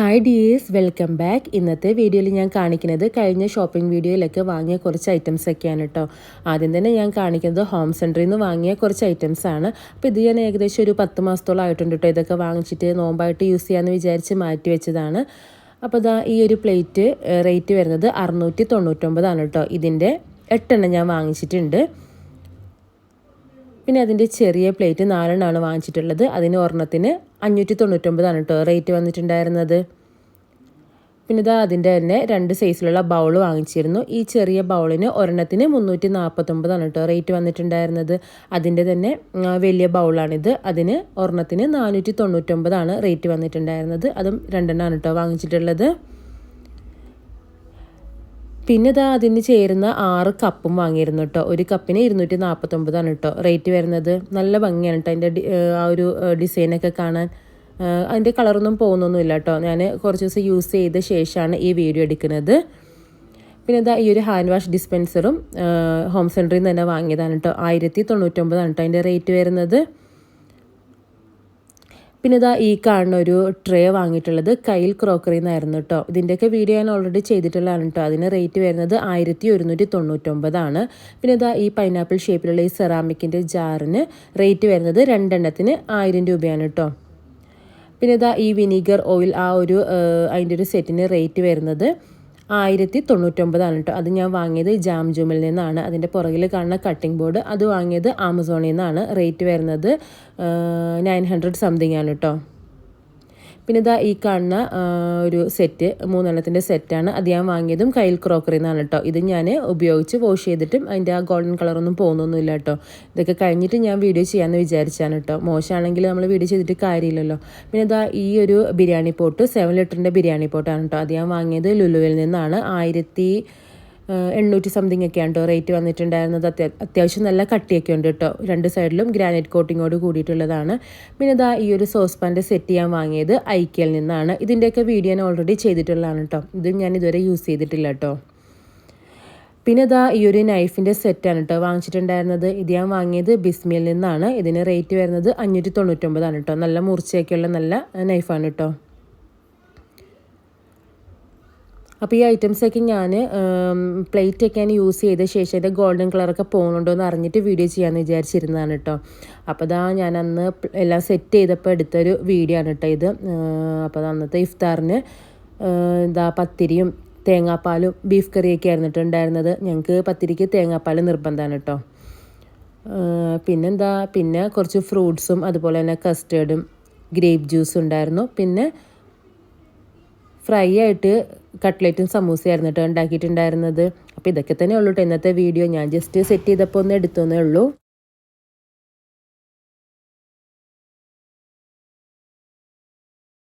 Hi dears welcome back ഇന്നത്തെ വീഡിയോയിൽ ഞാൻ കാണിക്കുന്നത് കഴിഞ്ഞ ഷോപ്പിംഗ് വീഡിയോയിലൊക്കെ വാങ്ങിയ കുറച്ച് ഐറ്റംസ് ഒക്കെയാണ് കേട്ടോ ആദ്യം തന്നെ ഞാൻ കാണിക്കുന്നത് ഹോം സെന്ററിൽ നിന്ന് വാങ്ങിയ കുറച്ച് ഐറ്റംസ് ആണ്. അപ്പോൾ ഇത് ഞാൻ ഏകദേശം ഒരു പത്ത് മാസത്തോളം ആയിട്ടുണ്ട് കേട്ടോ ഇതൊക്കെ വാങ്ങിച്ചിട്ട് നോമ്പായിട്ട് യൂസ് ചെയ്യാമെന്ന് വിചാരിച്ച് മാറ്റി വെച്ചതാണ്. അപ്പോൾ ഇതാ ഈ ഒരു പ്ലേറ്റ് റേറ്റ് വരുന്നത് അറുന്നൂറ്റി തൊണ്ണൂറ്റൊമ്പതാണ് കേട്ടോ ഇതിന്റെ എട്ടെണ്ണം ഞാൻ വാങ്ങിച്ചിട്ടുണ്ട്. പിന്നെ അതിന്റെ ചെറിയ പ്ലേറ്റ് നാലെണ്ണമാണ് വാങ്ങിച്ചിട്ടുള്ളത്. അതിന് ഒരെണ്ണത്തിന് അഞ്ഞൂറ്റി തൊണ്ണൂറ്റൊമ്പതാണ് കേട്ടോ റേറ്റ് വന്നിട്ടുണ്ടായിരുന്നത്. പിന്നെ ഇതാ അതിന്റെ തന്നെ രണ്ട് സൈസിലുള്ള ബൗൾ വാങ്ങിച്ചിരുന്നു. ഈ ചെറിയ ബൗളിന് ഒരെണ്ണത്തിന് മുന്നൂറ്റി നാൽപ്പത്തൊമ്പതാണ് കേട്ടോ റേറ്റ് വന്നിട്ടുണ്ടായിരുന്നത്. അതിന്റെ തന്നെ വലിയ ബൗളാണിത്. അതിന് ഒരെണ്ണത്തിന് നാനൂറ്റി തൊണ്ണൂറ്റൊമ്പതാണ് റേറ്റ് വന്നിട്ടുണ്ടായിരുന്നത്. അതും രണ്ടെണ്ണമാണ് കേട്ടോ വാങ്ങിച്ചിട്ടുള്ളത്. പിന്നെ ഇതാ അതിന് ചേരുന്ന ആറ് കപ്പും വാങ്ങിയിരുന്നു കേട്ടോ ഒരു കപ്പിന് ഇരുന്നൂറ്റി നാൽപ്പത്തൊമ്പതാണ് കേട്ടോ റേറ്റ് വരുന്നത് നല്ല ഭംഗിയാണ് കേട്ടോ അതിന്റെ ആ ഒരു ഡിസൈനൊക്കെ കാണാൻ. അതിന്റെ കളറൊന്നും പോകുന്നൊന്നുമില്ല കേട്ടോ ഞാൻ കുറച്ച് ദിവസം യൂസ് ചെയ്ത ശേഷമാണ് ഈ വീഡിയോ എടുക്കുന്നത്. പിന്നെ ഇതാ ഈ ഒരു ഹാൻഡ് വാഷ് ഡിസ്പെൻസറും ഹോം സെന്ററിൽ നിന്ന് തന്നെ വാങ്ങിയതാണ് കേട്ടോ ആയിരത്തി തൊണ്ണൂറ്റൊമ്പതാണ് കേട്ടോ അതിന്റെ റേറ്റ് വരുന്നത്. പിന്നെ ഇതാ ഈ കാണുന്ന ഒരു ട്രേ വാങ്ങിയിട്ടുള്ളത് കയ്യിൽ ക്രോക്കറി എന്നായിരുന്നു കേട്ടോ ഇതിന്റെയൊക്കെ വീഡിയോ ഞാൻ ഓൾറെഡി ചെയ്തിട്ടുള്ളതാണ് കേട്ടോ അതിന് റേറ്റ് വരുന്നത് ആയിരത്തി ഒരുന്നൂറ്റി തൊണ്ണൂറ്റൊമ്പതാണ് പിന്നെ ഇതാ ഈ പൈനാപ്പിൾ ഷേപ്പിലുള്ള ഈ സെറാമിക്കിന്റെ ജാറിന് റേറ്റ് വരുന്നത് രണ്ടെണ്ണത്തിന് ആയിരം രൂപയാണ് കേട്ടോ പിന്നെ ഇതാ ഈ വിനീഗർ ഓയിൽ ആ ഒരു അതിന്റെ ഒരു സെറ്റിന് റേറ്റ് വരുന്നത് ആയിരത്തി തൊണ്ണൂറ്റൊമ്പതാണ് കേട്ടോ. അത് ഞാൻ വാങ്ങിയത് ജാം ജൂമിൽ നിന്നാണ്. അതിന്റെ പുറകിൽ കാണുന്ന കട്ടിംഗ് ബോർഡ് അത് വാങ്ങിയത് ആമസോണിൽ നിന്നാണ്. റേറ്റ് വരുന്നത് നയൻ ഹൺഡ്രഡ് സംതിങ് ആണ് കേട്ടോ. പിന്നെ ഇതാ ഈ കാണുന്ന ഒരു സെറ്റ് മൂന്നെണ്ണത്തിന്റെ സെറ്റാണ് അത് ഞാൻ വാങ്ങിയതും കയ്യിൽ ക്രോക്കറി എന്നാണ് കേട്ടോ ഇത് ഞാൻ ഉപയോഗിച്ച് വാഷ് ചെയ്തിട്ടും അതിന്റെ ആ ഗോൾഡൻ കളറൊന്നും പോകുന്നൊന്നുമില്ല കേട്ടോ ഇതൊക്കെ കഴിഞ്ഞിട്ട് ഞാൻ വീഡിയോ ചെയ്യാമെന്ന് വിചാരിച്ചാണ് കേട്ടോ മോശമാണെങ്കിൽ നമ്മൾ വീഡിയോ ചെയ്തിട്ട് കാര്യമില്ലല്ലോ. പിന്നെ ഇതാ ഈ ഒരു ബിരിയാണി പോട്ട് സെവൻ ലിറ്ററിന്റെ ബിരിയാണി പോട്ടാണ് കേട്ടോ അത് ഞാൻ വാങ്ങിയത് ലുലുവിൽ നിന്നാണ്. ആയിരത്തി എണ്ണൂറ്റി സംതിങ് ഒക്കെയാണ് കേട്ടോ റേറ്റ് വന്നിട്ടുണ്ടായിരുന്നത്. അത്യാവശ്യം നല്ല കട്ടിയൊക്കെ ഉണ്ട് കേട്ടോ രണ്ട് സൈഡിലും ഗ്രാനൈറ്റ് കോട്ടിങ്ങോട് കൂടിയിട്ടുള്ളതാണ്. പിന്നെ ഇതാ ഈ ഒരു സോസ് പാന്റെ സെറ്റ് ചെയ്യാൻ വാങ്ങിയത് ഐക്കിയിൽ നിന്നാണ്. ഇതിന്റെയൊക്കെ വീഡിയോ ഞാൻ ഓൾറെഡി ചെയ്തിട്ടുള്ളതാണ് കേട്ടോ ഇതും ഞാൻ ഇതുവരെ യൂസ് ചെയ്തിട്ടില്ല കേട്ടോ പിന്നെ ഇതാ ഈ ഒരു നൈഫിന്റെ സെറ്റാണ് കേട്ടോ വാങ്ങിച്ചിട്ടുണ്ടായിരുന്നത്. ഇത് ഞാൻ വാങ്ങിയത് ബിസ്മിയിൽ നിന്നാണ്. ഇതിന് റേറ്റ് വരുന്നത് അഞ്ഞൂറ്റി തൊണ്ണൂറ്റൊമ്പതാണ് കേട്ടോ നല്ല മൂർച്ചയൊക്കെയുള്ള നല്ല നൈഫാണ് കേട്ടോ അപ്പോൾ ഈ ഐറ്റംസൊക്കെ ഞാൻ പ്ലേറ്റൊക്കെ ഞാൻ യൂസ് ചെയ്ത ശേഷം അതിന്റെ ഗോൾഡൻ കളറൊക്കെ പോകുന്നുണ്ടോ എന്ന് അറിഞ്ഞിട്ട് വീഡിയോ ചെയ്യാമെന്ന് വിചാരിച്ചിരുന്നതാണ് കേട്ടോ അപ്പോൾ അതാ ഞാൻ അന്ന് എല്ലാം സെറ്റ് ചെയ്തപ്പോൾ എടുത്തൊരു വീഡിയോ ആണ് കേട്ടോ ഇത്. അപ്പോൾ അന്നത്തെ ഇഫ്താറിന് ഇതാ പത്തിരിയും തേങ്ങാപ്പാലും ബീഫ് കറിയൊക്കെ ആയിരുന്നു കേട്ടോ ഉണ്ടായിരുന്നത്. ഞങ്ങൾക്ക് പത്തിരിക്ക് തേങ്ങാപ്പാൽ നിർബന്ധമാണ് കേട്ടോ പിന്നെന്താ പിന്നെ കുറച്ച് ഫ്രൂട്ട്സും അതുപോലെ തന്നെ കസ്റ്റേർഡും ഗ്രേപ്പ് ജ്യൂസും ഉണ്ടായിരുന്നു. പിന്നെ ഫ്രൈ ആയിട്ട് കട്ട്ലറ്റും സമൂസയായിരുന്നു കേട്ടോ ഉണ്ടാക്കിയിട്ടുണ്ടായിരുന്നത്. അപ്പോൾ ഇതൊക്കെ തന്നെ ഉള്ളൂ കേട്ടോ ഇന്നത്തെ വീഡിയോ ഞാൻ ജസ്റ്റ് സെറ്റ് ചെയ്തപ്പോൾ ഒന്ന് എടുത്തേ ഉള്ളൂ.